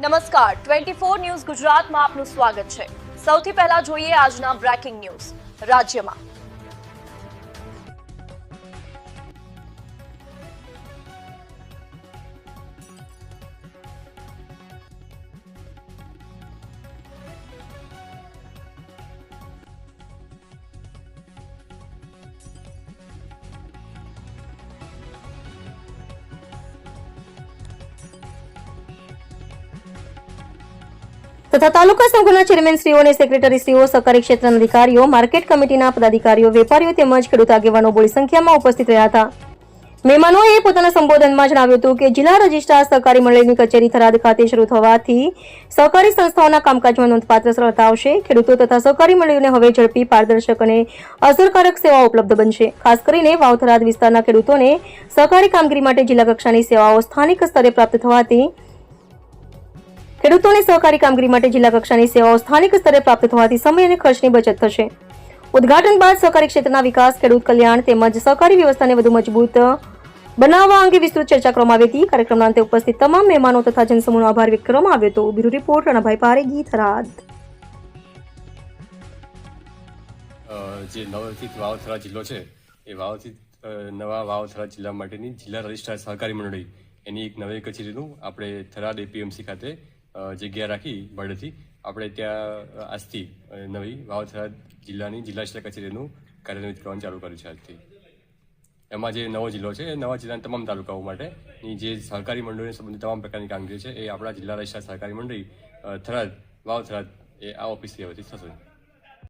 નમસ્કાર. Twenty four news ગુજરાતમાં આપનું સ્વાગત છે. સૌથી પહેલા જોઈએ આજના બ્રેકિંગ ન્યૂઝ. રાજ્યમાં તથા તાલુકા સંઘોના ચેરમેનશ્રીઓ અને સેક્રેટરીશ્રીઓ સહકારી ક્ષેત્રના અધિકારીઓ, માર્કેટ કમિટીના પદાધિકારીઓ, વેપારીઓ તેમજ ખેડૂત આગેવાનો બોડી સંખ્યામાં ઉપસ્થિત રહ્યા હતા. મહેમાનોએ પોતાના સંબોધનમાં જણાવ્યું હતું કે જિલ્લા રજિસ્ટ્રાર સહકારી મંડળની કચેરી થરાદ ખાતે શરૂ થવાથી સહકારી સંસ્થાઓના કામકાજમાં નોંધપાત્ર સરળતા આવશે. ખેડૂતો તથા સહકારી મંડળીઓને હવે ઝડપી પારદર્શક અને અસરકારક સેવાઓ ઉપલબ્ધ બનશે. ખાસ કરીને વાવ થરાદ વિસ્તારના ખેડૂતોને સહકારી કામગીરી માટે જિલ્લા કક્ષાની સેવાઓ સ્થાનિક સ્તરે પ્રાપ્ત થવાથી ખેડૂતોને સહકારી કામગીરી માટે જિલ્લા કક્ષાની સેવાઓ સ્થાનિક સ્તરે પ્રાપ્ત થવાથી સમય અને ખર્ચની બચત થશે. ઉદઘાટન બાદ સહકારી ક્ષેત્રના વિકાસ, ખેડૂત કલ્યાણ તેમજ સહકારી વ્યવસ્થાને વધુ મજબૂત બનાવવા અંગે વિસ્તૃત ચર્ચા કરવામાં આવી હતી. કાર્યક્રમના અંતે ઉપસ્થિત તમામ મહેમાનો તથા જનસમૂહનો આભાર વ્યક્ત કરવામાં આવ્યો હતો. બ્યુરો રિપોર્ટ, રણાભાઈ પારેગી થરાદ જે નવથી વાવથરા જિલ્લો છે, એ વાવથી નવા વાવથરા જિલ્લા માટેની જિલ્લા રજિસ્ટ્રાર સહકારી મંડળી. એની એક નવી કચેરીનું આપણે થરાદ એપીએમસી ખાતે જગ્યા રાખી બળેથી આપણે ત્યાં આજથી નવી વાવથરા જિલ્લાની જિલ્લા રજિસ્ટ્રાર કચેરીનું કાર્યાન્વિત કરવાનું ચાલુ કર્યું છે આજથી. એમાં જે નવો જિલ્લો છે, એ નવા જિલ્લાના તમામ તાલુકાઓ માટેની જે સહકારી મંડળીને સંબંધિત તમામ પ્રકારની કામગીરી છે, એ આપણા જિલ્લા રજિસ્ટ્રાર સહકારી મંડળી થરાદ વાવ થરાદ એ આ ઓફિસથી હવેથી થશે.